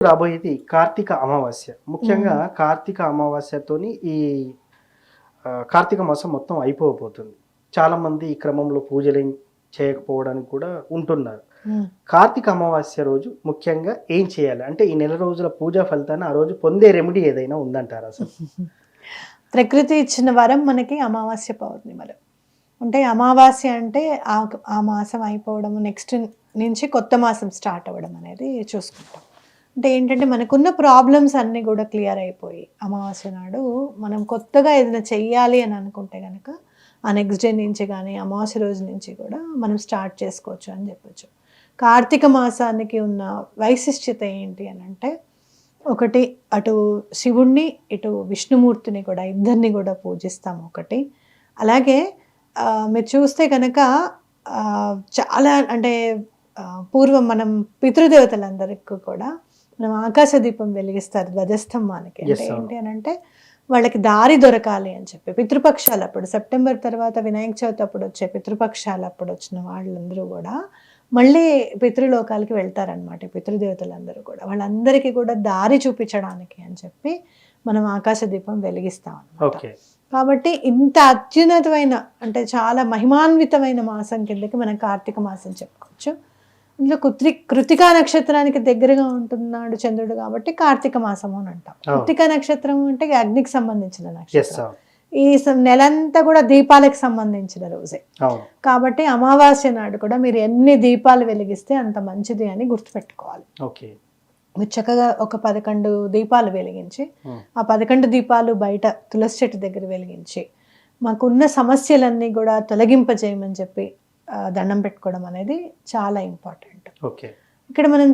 రాబోయేది కార్తీక అమావాస్య. ముఖ్యంగా కార్తీక అమావాస్యతోని ఈ కార్తీక మాసం మొత్తం అయిపోబోతుంది. చాలా మంది ఈ క్రమంలో పూజలు చేయకపోవడానికి కూడా ఉంటున్నారు. కార్తీక అమావాస్య రోజు ముఖ్యంగా ఏం చేయాలి? అంటే ఈ నెల రోజుల పూజా ఫలితాన్ని ఆ రోజు పొందే రెమెడీ ఏదైనా ఉందంటారా అసలు ప్రకృతి ఇచ్చిన వరం మనకి అమావాస్య పౌర్ణిమలు అంటే అమావాస్య అంటే ఆ ఆ మాసం అయిపోవడం నెక్స్ట్ నుంచి కొత్త మాసం స్టార్ట్ అవ్వడం అనేది చూసుకుంటాం. అంటే ఏంటంటే మనకున్న ప్రాబ్లమ్స్ అన్నీ కూడా క్లియర్ అయిపోయి అమావాస్య నాడు మనం కొత్తగా ఏదైనా చెయ్యాలి అని అనుకుంటే కనుక ఆ నెక్స్ట్ డే నుంచి కానీ అమావాస్య రోజు నుంచి కూడా మనం స్టార్ట్ చేసుకోవచ్చు అని చెప్పొచ్చు. కార్తీక మాసానికి ఉన్న వైశిష్ట్యత ఏంటి అని అంటే ఒకటి అటు శివుణ్ణి ఇటు విష్ణుమూర్తిని కూడా ఇద్దరిని కూడా పూజిస్తాం ఒకటి. అలాగే మీరు చూస్తే కనుక చాలా అంటే పూర్వం మనం పితృదేవతలందరికీ కూడా మనం ఆకాశ దీపం వెలిగిస్తారు ధ్వజస్తంభానికి అంటే. ఏంటి అని అంటే వాళ్ళకి దారి దొరకాలి అని చెప్పి. పితృపక్షాలు అప్పుడు సెప్టెంబర్ తర్వాత వినాయక చవితి అప్పుడు వచ్చే పితృపక్షాలు అప్పుడు వచ్చిన వాళ్ళందరూ కూడా మళ్ళీ పితృలోకాలకి వెళ్తారనమాట పితృదేవతలందరూ కూడా. వాళ్ళందరికీ కూడా దారి చూపించడానికి అని చెప్పి మనం ఆకాశ దీపం వెలిగిస్తాం అన్నమాట. ఓకే. కాబట్టి ఇంత అత్యున్నతమైన అంటే చాలా మహిమాన్వితమైన మాసం కిందకి మనం కార్తీక మాసం చెప్పుకోవచ్చు. ఇందులో కృతి కృతికా నక్షత్రానికి దగ్గరగా ఉంటున్నాడు చంద్రుడు కాబట్టి కార్తీక మాసము అని అంటాం. కృతికా నక్షత్రం అంటే అగ్నికి సంబంధించిన నక్షత్రం. ఈ నెలంతా కూడా దీపాలకు సంబంధించిన రోజే. కాబట్టి అమావాస్య నాడు కూడా మీరు ఎన్ని దీపాలు వెలిగిస్తే అంత మంచిది అని గుర్తుపెట్టుకోవాలి. మీరు చక్కగా ఒక పదకొండు దీపాలు వెలిగించి. ఆ పదకొండు దీపాలు బయట తులసి చెట్టు దగ్గర వెలిగించి మాకున్న సమస్యలన్నీ కూడా తొలగింపజేయమని చెప్పి దండం పెట్టుకోవడం అనేది చాలా ఇంపార్టెంట్. ఓకే. ఇక్కడ మనం